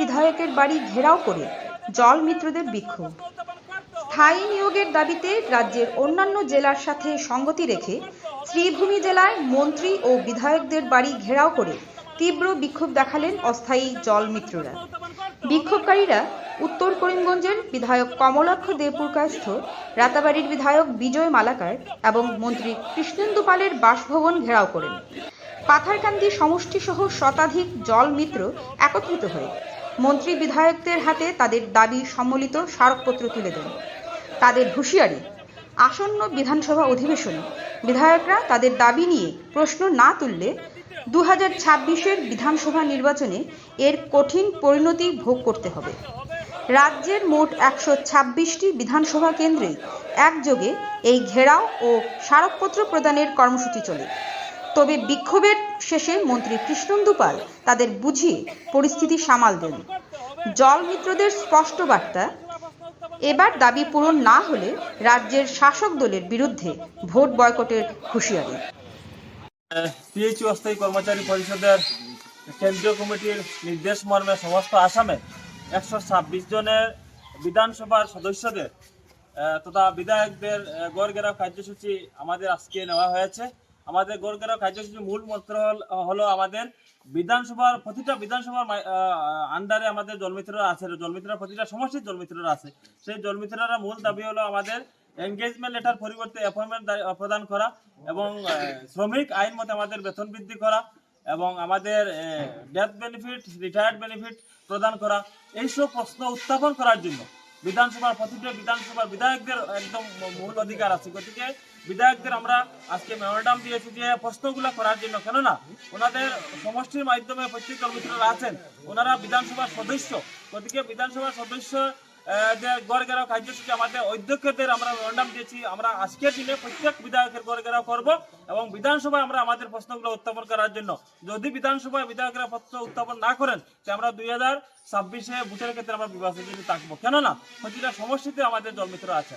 বিধায়কের বাড়ি ঘেরাও করে জল মিত্রদের বিক্ষোভ। স্থায়ী নিয়োগের দাবিতে রাজ্যের অন্যান্য জেলার সাথে সঙ্গতি রেখে শ্রীভূমি জেলায় মন্ত্রী ও বিধায়কদের বাড়ি ঘেরাও করে তীব্র বিক্ষোভ দেখালেন অস্থায়ী জল মিত্ররা। বিক্ষোভকারীরা উত্তর করিমগঞ্জের বিধায়ক কমলাক্ষ দেবপুরকাস্থ রাতাবাড়ির বিধায়ক বিজয় মালাকার এবং মন্ত্রী কৃষ্ণেন্দু পালের বাসভবন ঘেরাও করেন। পাথারকান্দি সমষ্টি সহ শতাধিক জল মিত্র একত্রিত হয়ে মন্ত্রী বিধায়কদের হাতে তাদের দাবি সম্মিলিত স্মারকপত্র তুলে দেন। তাদের হুঁশিয়ারি, আসন্ন বিধানসভা অধিবেশনে বিধায়করা তাদের দাবি নিয়ে প্রশ্ন না তুললে দু হাজার ছাব্বিশের বিধানসভা নির্বাচনে এর কঠিন পরিণতি ভোগ করতে হবে। রাজ্যের মোট একশো ছাব্বিশটি বিধানসভা কেন্দ্রে একযোগে এই ঘেরাও ও স্মারকপত্র প্রদানের কর্মসূচি চলে। তবে বিক্ষোভের শেষে মন্ত্রী কৃষ্ণন্দু পাল তাদের বুঝিয়ে পরিস্থিতি সামাল দেন। জল মিত্রদের স্পষ্ট বার্তা এবার দাবি পূরণ না হলে রাজ্যের শাসক দলের বিরুদ্ধে ভোট বয়কটের হুঁশিয়ারি। পিএইচইউ অস্থায়ী কর্মচারী পরিষদের কেন্দ্রীয় কমিটির নির্দেশ মর্মে সমস্ত আসামে একশো ছাব্বিশ জনের বিধানসভার সদস্যদের তথা বিধায়কদের আহ, গড়গেরাও কার্যসূচি আমাদের আজকে নেওয়া হয়েছে। আমাদের গড়গেরাও কার্যসূচির মূল মন্ত্র হল- আমাদের বিধানসভার প্রতিটা বিধানসভার আন্ডারে আমাদের জলমিত্ররা আছে, জলমিত্ররা প্রতিটা সমষ্টির জলমিত্ররা আছে। সেই জলমিত্ররা মূল দাবি হলো আমাদের এনগেজমেন্ট লেটার পরিবর্তে অ্যাপয়েন্টমেন্ট প্রদান করা এবং শ্রমিক আইন মতে আমাদের বেতন বৃদ্ধি করা এবং আমাদের ডেথ বেনিফিট রিটায়ার্ড বেনিফিট প্রদান করা। এইসব প্রশ্ন উত্থাপন করার জন্য বিধানসভার প্রতিটা বিধানসভার বিধায়কদের একদম মূল অধিকার আছে। গতিকে বিধায়কদের আমরা আজকে মেমোরান্ডাম দিয়েছি যে প্রশ্নগুলো করার জন্য। কেননা ওনাদের সমষ্টির মাধ্যমে প্রত্যেক কর্মীরা আছেন। ওনারা বিধানসভার সদস্য। গতিকে বিধানসভার সদস্য যে গড় গেরাও কার্যসূচি আমাদের অধ্যক্ষদের আমরা মেমোরান্ডাম দিয়েছি। আমরা আজকের দিনে প্রত্যেক বিধায়কের গড় গেরাও করব এবং বিধানসভায় আমরা আমাদের প্রশ্নগুলো উত্থাপন করার জন্য। যদি বিধানসভায় বিধায়করা প্রশ্ন উত্থাপন না করেন, তো আমরা দুই হাজার ছাব্বিশে ভোটের ক্ষেত্রে আমরা বিভাজন থাকব। কেননা, প্রতিটা সমষ্টিতে আমাদের জলমিত্র আছে।